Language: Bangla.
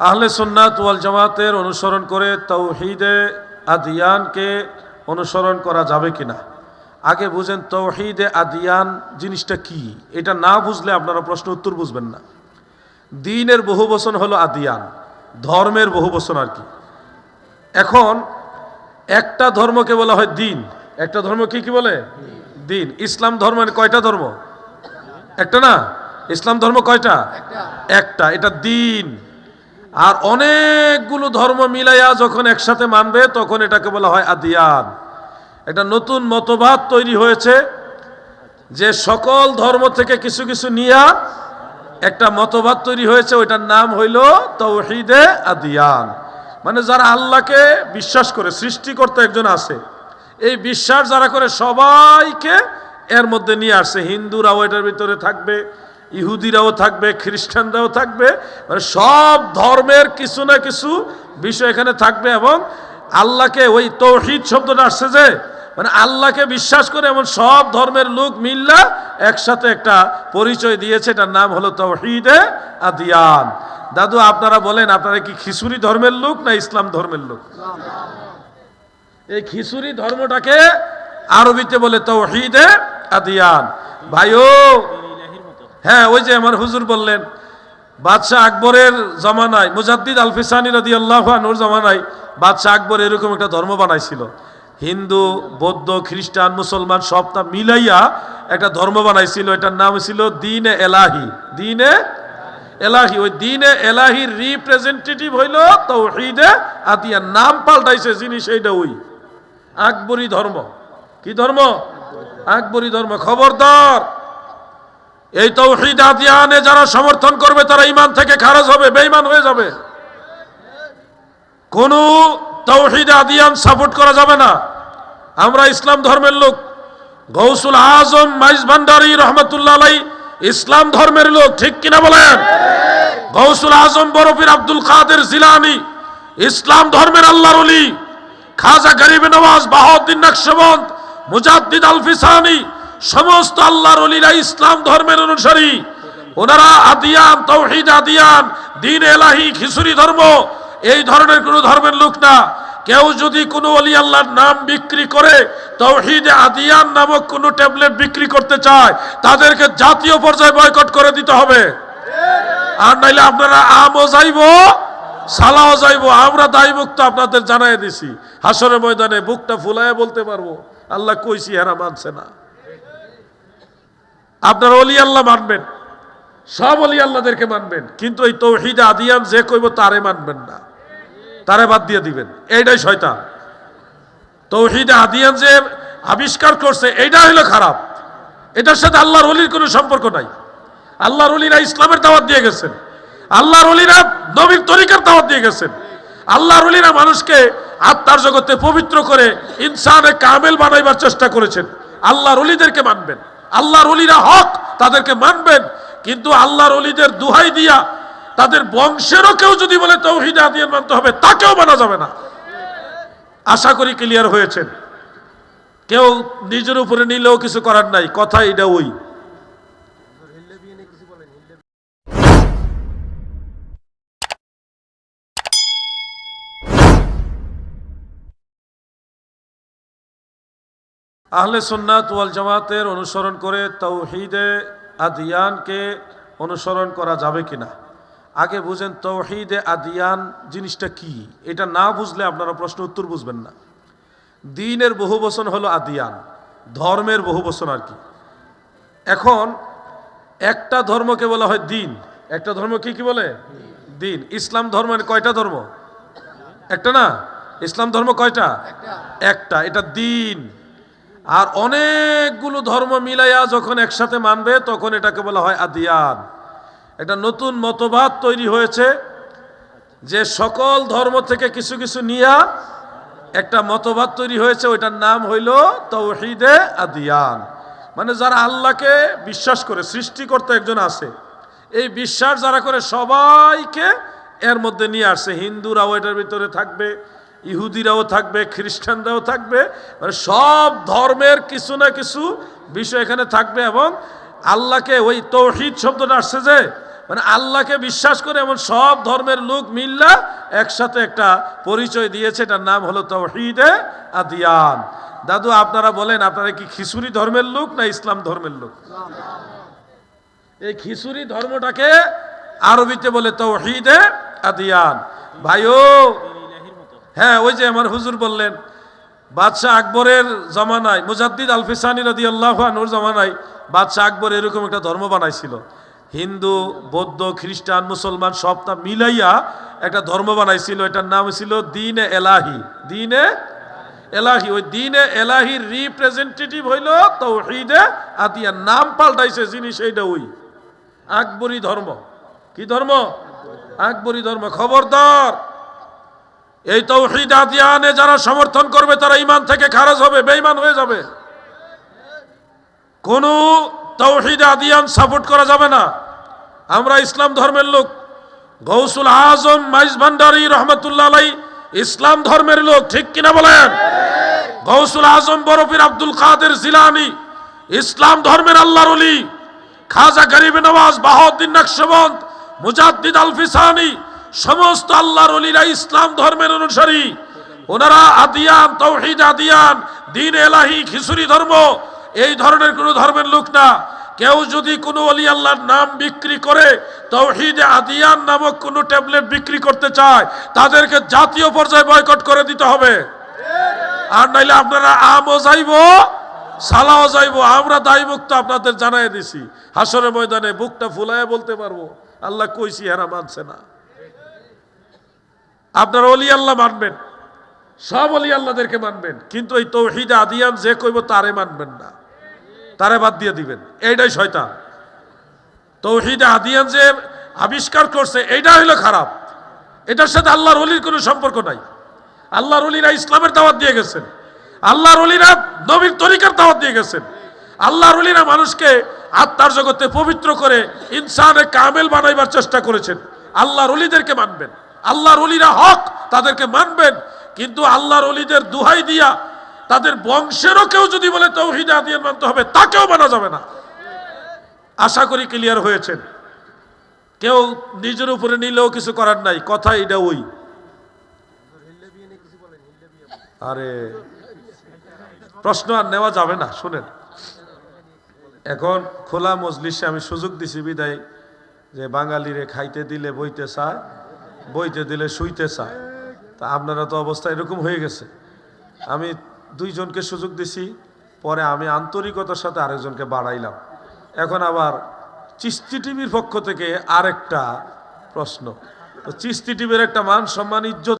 আহলে সুন্নাত ওয়াল জামাতের অনুসরণ করে তৌহিদে আদিয়ানকে অনুসরণ করা যাবে কিনা? আগে বুঝেন তৌহিদে আদিয়ান জিনিসটা কি? এটা না বুঝলে আপনারা প্রশ্ন উত্তর বুঝবেন না। দিনের বহু বচন হলো আদিয়ান, ধর্মের বহু বচন আর কি। এখন একটা ধর্মকে বলা হয় দিন একটা ধর্ম কি কি বলে? দিন। ইসলাম ধর্মের কয়টা ধর্ম? একটা না? ইসলাম ধর্ম কয়টা? একটা। এটা দিন। আর অনেকগুলো ধর্ম মিলাইয়া যখন একসাথে মানবে, তখন এটাকে বলা হয় আদিয়ান। একটা নতুন মতবাদ তৈরি হয়েছে যে সকল ধর্ম থেকে কিছু কিছু নিয়া একটা মতবাদ তৈরি হয়েছে, ওইটার নাম হইল তৌহিদে আদিয়ান। মানে যারা আল্লাহকে বিশ্বাস করে, সৃষ্টিকর্তা একজন আছে এই বিশ্বাস যারা করে সবাইকে এর মধ্যে নিয়ে আসছে। হিন্দুরাও এটার ভিতরে থাকবে, ইহুদিরাও থাকবে, খ্রিস্টানরাও থাকবে। মানে সব ধর্মের কিছু না কিছু বিষয় এখানে থাকবে এবং আল্লাহকে ওই তৌহিদ শব্দটা আসছে যে মানে আল্লাহকে বিশ্বাস করে এমন সব ধর্মের লোক মিল্লা একসাথে একটা পরিচয় দিয়েছে। এটার নাম হলো তৌহিদে আদিয়ান। দাদু, আপনারা বলেন, আপনারা কি খিচুড়ি ধর্মের লোক না ইসলাম ধর্মের লোক? এই খিচুড়ি ধর্মটাকে আরবিতে বলে তৌহিদে আদিয়ান। ভাইও হ্যাঁ ওই যে আমার হুজুর বললেন, বাদশাহ আকবরের জমানায়, মুজাদ্দিদ আলফিসানি রদি আল্লাহ আনুর জমানায় বাদশাহ আকবর এরকম একটা ধর্ম বানাইছিল। হিন্দু, বৌদ্ধ, খ্রিস্টান, মুসলমান সবটা মিলাইয়া একটা ধর্ম বানাইছিল। এটার নাম ছিল দিনে এলাহি। দিনে এলাহি। ওই দিনে এলাহির রিপ্রেজেন্টেটিভ হইল তৌহিদে আতিয়া নাম পাল্টাইছে জিনিস এইটা ওই। আকবরী ধর্ম। কি ধর্ম? আকবরী ধর্ম। খবরদার। এই তৌহিদ আদিয়ানে যারা সমর্থন করবে, তারা ইমান থেকে খারাজ হবে, বেঈমান হয়ে যাবে। কোন তৌহিদ আদিয়ান সাপোর্ট করা যাবে না। আমরা ইসলাম ধর্মের লোক। গৌসুল আজম, মাইজ ভান্ডারি রহমতুল্লাহ আলাই ইসলাম ধর্মের লোক। ঠিক কিনা বলেন? গৌসুল আজম, বরফির আব্দুল কাদের জিলানি, ইসলাম ধর্মের আল্লাহর অলি খাজা গরিব নওয়াজ, বাহাউদ্দিন নকশবন্দ, মুজাদ্দিদ আলফিসানি, সমস্ত আল্লাহর অলিরা ইসলাম ধর্মের অনুসারী। ওনারা আদিয়ান, তৌহিদ আদিয়ান, দিন এলাহি, খিচুড়ি ধর্ম, এই ধরনের কোনো ধর্মের লোক না। কেউ যদি কোনো অলি আল্লাহর নাম বিক্রি করে, তৌহিদে আদিয়ান নামক কোনো ট্যাবলেট বিক্রি করতে চায়, তাদেরকে জাতীয় পর্যায়ে বয়কট করে দিতে হবে। আর নাইলে আপনারা আমও যাইব সালাও যাইব, আমরা দায়ী মুক্ত আপনাদের জানাই দিছি। হাসরের ময়দানে বুকটা ফুলায় বলতে পারব, আল্লাহ কইছি হেরা মানছে না। আপনারা অলি আল্লাহ মানবেন, সব অলি আল্লাহদেরকে মানবেন, কিন্তু এই তৌহিদে আদিয়ান যে কইব তারে মানবেন না। তারে বাদ দিয়ে দিবেন, এইটাই শয়তান। তৌহিদে আদিয়ান যে আবিষ্কার করছে, এইটা হইল খারাপ। এটার সাথে আল্লাহর অলির কোনো সম্পর্ক নাই। আল্লাহর অলিরা ইসলামের দাওয়াত দিয়ে গেছেন। আল্লাহর অলিরা নবীর তরিকার দাওয়াত দিয়ে গেছেন। আল্লাহর অলিরা মানুষকে আত্মার জগতে পবিত্র করে ইনসানে কামেল বানাইবার চেষ্টা করেছেন। আল্লাহর অলিদেরকে মানবেন। আল্লাহর অলিরা হক তাদেরকে মানবেন। কিন্তু আল্লাহর অলিদের দুহাই দিয়া তাদের বংশেরও কেউ যদি বলে তৌহিদে আদিয়ান মানতে হবে, তাকেও মানা যাবে না। আশা করি ক্লিয়ার হয়েছেন। কেউ নিজের উপরে নিলেও কিছু করার নাই। কথা এটা ওই। আহলে সুন্নাত ওয়াল জামাতের অনুসরণ করে তৌহিদে আদিয়ানকে অনুসরণ করা যাবে কিনা? আগে বুঝেন তৌহিদে আদিয়ান জিনিসটা কি? এটা না বুঝলে আপনারা প্রশ্ন উত্তর বুঝবেন না। দিনের বহু বচন হলো আদিয়ান ধর্মের বহু বচন আর কি। এখন একটা ধর্মকে বলা হয় দিন। একটা ধর্ম কি কি বলে? দিন। ইসলাম ধর্মের কয়টা ধর্ম? একটা না? ইসলাম ধর্ম কয়টা? একটা। এটা দিন। আর অনেকগুলো ধর্ম মিলাইয়া যখন একসাথে মানবে, তখন এটাকে বলা হয় আদিয়ান। একটা নতুন মতবাদ তৈরি হয়েছে যে সকল ধর্ম থেকে কিছু কিছু নিয়া একটা মতবাদ তৈরি হয়েছে, ওইটার নাম হইল তৌহিদে আদিয়ান। মানে যারা আল্লাহকে বিশ্বাস করে, সৃষ্টিকর্তা একজন আছে, এই বিশ্বাস যারা করে সবাইকে এর মধ্যে নিয়ে আসছে। হিন্দুরাও এটার ভিতরে থাকবে ইহুদিরাও থাকবে, খ্রিস্টানরাও থাকবে মানে সব ধর্মের কিছু না কিছু বিষয় এখানে থাকবে এবং আল্লাহকে ওই তৌহিদ শব্দটা আসছে যে মানে আল্লাহকে বিশ্বাস করে এমন সব ধর্মের লোক মিল্লা একসাথে একটা পরিচয় দিয়েছে, এটার নাম হলো তৌহিদে আদিয়ান। দাদু, আপনারা বলেন, আপনারা কি খিচুড়ি ধর্মের লোক না ইসলাম ধর্মের লোক? এই খিচুড়ি ধর্মটাকে আরবিতে বলে তৌহিদে আদিয়ান। ভাইও হ্যাঁ ওই যে আমার হুজুর বললেন, বাদশাহ আকবরের জমানায়, মুজাদ্দিদ আলফিসানি রদি আল্লাহ আনুর জমানায় বাদশাহ আকবর এরকম একটা ধর্ম বানাইছিল। হিন্দু, বৌদ্ধ, খ্রিস্টান, মুসলমান সবটা মিলাইয়া একটা ধর্ম বানাইছিল। এটার নাম ছিল দিনে এলাহি। দিনে এলাহি। ওই দিনে এলাহির রিপ্রেজেন্টেটিভ হইল তৌহিদে আতিয়া। নাম পাল্টাইছে জিনিস এইটা ওই। আকবরী ধর্ম। কি ধর্ম? আকবরী ধর্ম। খবরদার। এই তৌহিদ আদিয়ানে যারা সমর্থন করবে, তারা ইমান থেকে খারাজ হবে, বেঈমান হয়ে যাবে। কোন তৌহিদ আদিয়ান সাপোর্ট করা যাবে না। আমরা ইসলাম ধর্মের লোক। গৌসুল আজম, মাইজ ভান্ডারি রহমতুল্লাহ আলাই ইসলাম ধর্মের লোক, ঠিক কিনা বলেন? গৌসুল আজম বরফির আব্দুল কাদের জিলানি, ইসলাম ধর্মের আল্লাহর অলি খাজা গরিব নওয়াজ, বাহাউদ্দিন নকশবন্ত মুজাদ্দিদ আল ফিসানি সমস্ত আল্লাহর অলিরা ইসলাম ধর্মের অনুসারী। ওনারা আদিয়ান তৌহিদ আদিয়ান দিন এলাহি, খিচুড়ি ধর্ম, এই ধরনের কোনো ধর্মের লোক না। কেউ যদি কোনো অলি আল্লাহর নাম বিক্রি করে, তৌহিদে আদিয়ান নামক কোনো ট্যাবলেট বিক্রি করতে চায়, তাদেরকে জাতীয় পর্যায়ে বয়কট করে দিতে হবে। আর নাইলে আপনারা আমও যাইব, সালাও যাইব, আমরা দায়ী মুক্ত আপনাদের জানাই দিছি। হাসরের ময়দানে বুকটা ফুলায় বলতে পারব, আল্লাহ কইছি এরা মানছে না। আপনারা অলি আল্লাহ মানবেন। সব অলি আল্লাহদেরকে মানবেন। কিন্তু এই তৌহিদ আদিয়ান যে কইব তারে মানবেন না। তারে বাদ দিয়ে দিবেন। এইটাই শয়তান। তৌহিদ আদিয়ান যে আবিষ্কার করছে, এইটা হইল খারাপ। এটার সাথে আল্লাহর অলির কোনো সম্পর্ক নাই। আল্লাহর অলিরা ইসলামের দাওয়াত দিয়ে গেছেন। আল্লাহর অলিরা নবীর তরিকার দাওয়াত দিয়ে গেছেন। আল্লাহর অলিরা মানুষকে আত্মার জগতে পবিত্র করে ইনসানে কামেল বানাইবার চেষ্টা করেছেন। আল্লাহর অলিদেরকে মানবেন। আল্লাহর অলিরা হক, তাদেরকে মানবেন। কিন্তু আল্লাহর অলিদের দুহাই দিয়া তাদের বংশেরও কেউ যদি বলে তৌহিদ আদিয়ান মানতে হবে, তাকেও মানা যাবে না। আশা করি ক্লিয়ার হয়েছেন। কেউ নিজের উপরে নিলেও কিছু করার নাই, কথা এটা ওই। আরে, প্রশ্ন আর নেওয়া যাবে না, শুনেন। এখন খোলা মজলিসে আমি সুযোগ দিছি বিদায়, যে বাঙালিরে খাইতে দিলে বইতে চায় বইতে দিলে শুইতে চায়। তা আপনারা তো অবস্থা এরকম হয়ে গেছে। আমি দুইজনকে সুযোগ দিছি, পরে আমি আন্তরিকতার সাথে আরেকজনকে বাড়াইলাম। এখন আবার চিস্তি টিভির পক্ষ থেকে আরেকটা প্রশ্ন। তো চিস্তি টিভির একটা মান, সম্মান, ইজ্জত